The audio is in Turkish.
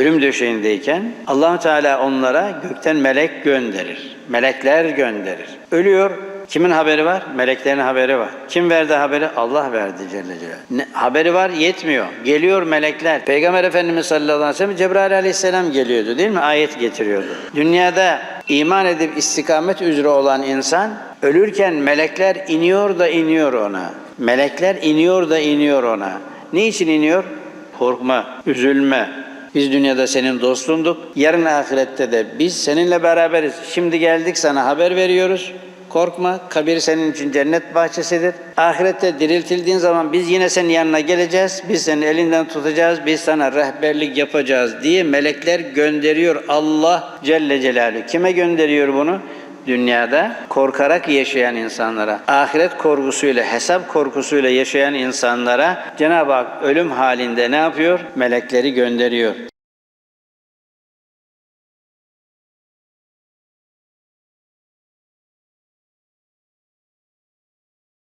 ölüm döşeğindeyken Allahu Teala onlara gökten melek gönderir. Melekler gönderir. Ölüyor. Kimin haberi var? Meleklerin haberi var. Kim verdi haberi? Allah verdi Celle Celaluhu. Ne- haberi var yetmiyor. Geliyor melekler. Peygamber Efendimiz sallallahu aleyhi ve sellem Cebrail aleyhisselam geliyordu değil mi? Ayet getiriyordu. Dünyada iman edip istikamet üzere olan insan ölürken melekler iniyor da iniyor ona. Melekler iniyor da iniyor ona. Ne için iniyor? Korkma, üzülme. Biz dünyada senin dostunduk. Yarın ahirette de biz seninle beraberiz. Şimdi geldik sana haber veriyoruz. Korkma, kabir senin için cennet bahçesidir. Ahirette diriltildiğin zaman biz yine senin yanına geleceğiz. Biz senin elinden tutacağız, biz sana rehberlik yapacağız diye melekler gönderiyor Allah Celle Celaluhu. Kime gönderiyor bunu? Dünyada korkarak yaşayan insanlara, ahiret korkusuyla, hesap korkusuyla yaşayan insanlara Cenab-ı Hak ölüm halinde ne yapıyor? Melekleri gönderiyor.